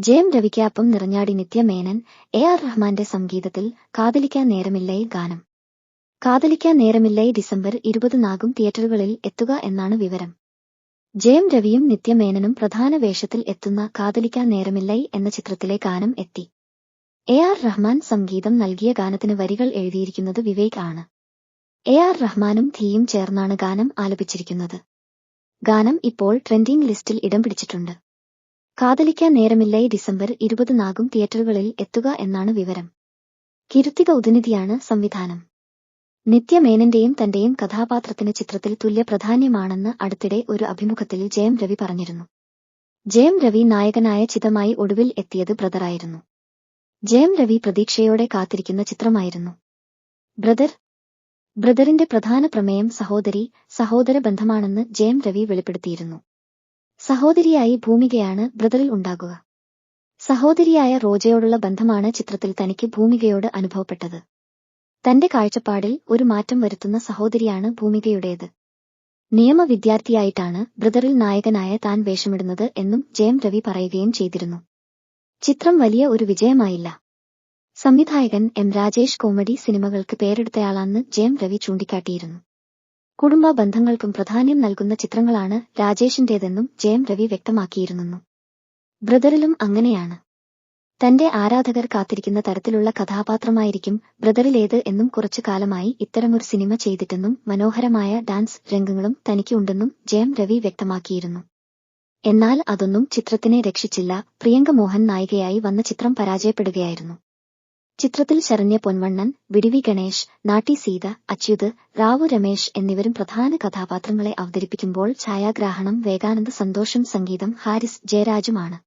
ജയം രവിക്കാപ്പം നിറഞ്ഞാടി നിത്യമേനൻ A R റഹ്മാന്റെ സംഗീതത്തിൽ കാതലിക്കാൻ നേരമില്ലേ ഗാനം. കാതലിക്കാൻ നേരമില്ലേ ഡിസംബർ ഇരുപതിനാകും തിയേറ്ററുകളിൽ എത്തുക എന്നാണ് വിവരം. ജയം രവിയും നിത്യമേനനും പ്രധാന വേഷത്തിൽ എത്തുന്ന കാതലിക്കാൻ നേരമില്ലേ എന്ന ചിത്രത്തിലെ ഗാനം എത്തി. എ ആർ റഹ്മാൻ സംഗീതം നൽകിയ ഗാനത്തിന് വരികൾ എഴുതിയിരിക്കുന്നത് വിവേക് ആണ്. എ ആർ റഹ്മാനും ധീയും ചേർന്നാണ് ഗാനം ആലപിച്ചിരിക്കുന്നത്. ഗാനം ഇപ്പോൾ ട്രെൻഡിംഗ് ലിസ്റ്റിൽ ഇടം പിടിച്ചിട്ടുണ്ട്. കാതലിക്കാൻ നേരമില്ലേ ഡിസംബർ ഇരുപതിനാകും തിയേറ്ററുകളിൽ എത്തുക എന്നാണ് വിവരം. കിരുത്തിക ഉദനിധിയാണ് സംവിധാനം. നിത്യമേനന്റെയും തന്റെയും കഥാപാത്രത്തിന് ചിത്രത്തിൽ തുല്യ പ്രാധാന്യമാണെന്ന് അടുത്തിടെ ഒരു അഭിമുഖത്തിൽ ജയം രവി പറഞ്ഞിരുന്നു. ജയം രവി നായകനായ ചിതമായി ഒടുവിൽ എത്തിയത് ബ്രദറായിരുന്നു. ജയം രവി പ്രതീക്ഷയോടെ കാത്തിരിക്കുന്ന ചിത്രമായിരുന്നു. ബ്രദർ ബ്രദറിന്റെ പ്രധാന പ്രമേയം സഹോദരി സഹോദര ബന്ധമാണെന്ന് ജയം രവി വെളിപ്പെടുത്തിയിരുന്നു. സഹോദരിയായി ഭൂമികയാണ് ബ്രദറിൽ ഉണ്ടാകുക. സഹോദരിയായ റോജയോടുള്ള ബന്ധമാണ് ചിത്രത്തിൽ തനിക്ക് ഭൂമികയോട് അനുഭവപ്പെട്ടത്. തന്റെ കാഴ്ചപ്പാടിൽ ഒരു മാറ്റം വരുത്തുന്ന സഹോദരിയാണ് ഭൂമികയുടേത്. നിയമവിദ്യാർത്ഥിയായിട്ടാണ് ബ്രദറിൽ നായകനായ താൻ വേഷമിടുന്നത് എന്നും ജയം രവി പറയുകയും ചെയ്തിരുന്നു. ചിത്രം വലിയ ഒരു വിജയമായില്ല. സംവിധായകൻ എം രാജേഷ് കോമഡി സിനിമകൾക്ക് പേരെടുത്തയാളാണെന്ന് ജയം രവി ചൂണ്ടിക്കാട്ടിയിരുന്നു. കുടുംബ ബന്ധങ്ങൾക്കും പ്രാധാന്യം നൽകുന്ന ചിത്രങ്ങളാണ് രാജേഷിന്റേതെന്നും ജയം രവി വ്യക്തമാക്കിയിരുന്നു. ബ്രദറിലും അങ്ങനെയാണ്. തന്റെ ആരാധകർ കാത്തിരിക്കുന്ന തരത്തിലുള്ള കഥാപാത്രമായിരിക്കും ബ്രദറിലേത് എന്നും കുറച്ചു കാലമായി ഇത്തരമൊരു സിനിമ ചെയ്തിട്ടെന്നും മനോഹരമായ ഡാൻസ് രംഗങ്ങളും തനിക്ക് ഉണ്ടെന്നും ജയം രവി വ്യക്തമാക്കിയിരുന്നു. എന്നാൽ അതൊന്നും ചിത്രത്തിനെ രക്ഷിച്ചില്ല. പ്രിയങ്ക മോഹൻ നായികയായി വന്ന ചിത്രം പരാജയപ്പെടുകയായിരുന്നു. ചിത്രത്തിൽ ശരണ്യ പൊൻവണ്ണൻ വിടിവി ഗണേഷ് നാട്ടി സീത അച്യുത് റാവു രമേശ് എന്നിവരും പ്രധാന കഥാപാത്രങ്ങളെ അവതരിപ്പിക്കുമ്പോൾ ഛായാഗ്രാഹണം വേഗാനന്ദ സന്തോഷം സംഗീതം ഹാരിസ് ജയരാജുമാണ്.